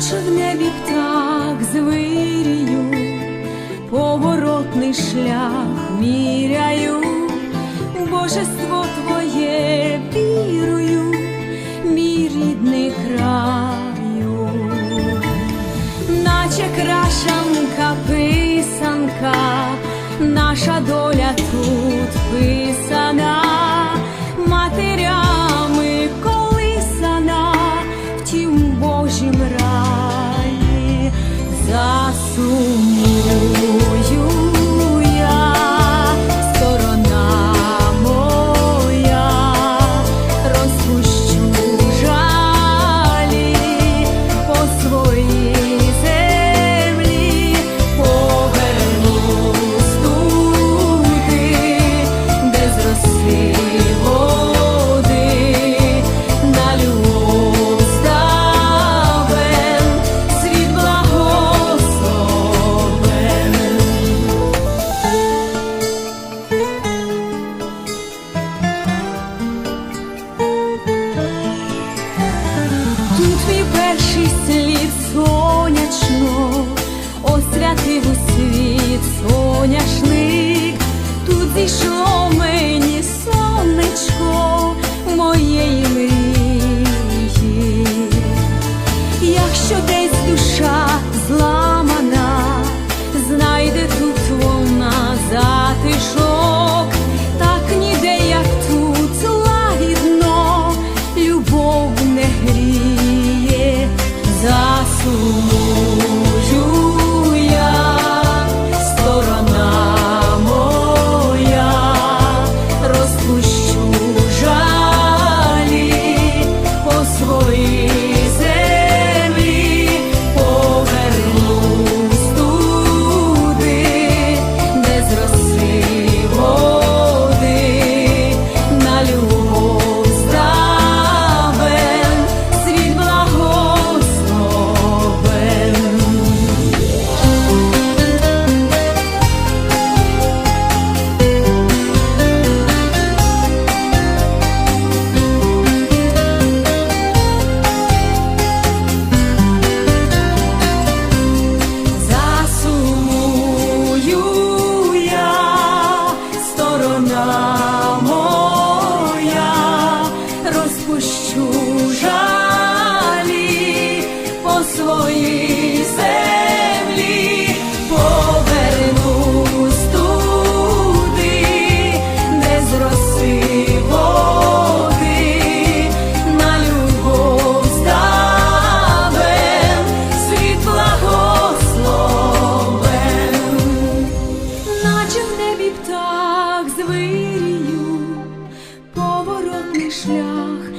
Наче в небі птах звирію, поворотний шлях міряю, божество твоє вірую, мій рідний краю, наче крашанка, писанка, наша доля тут писана. se. mim. в небі птах звирію, поворотний шлях.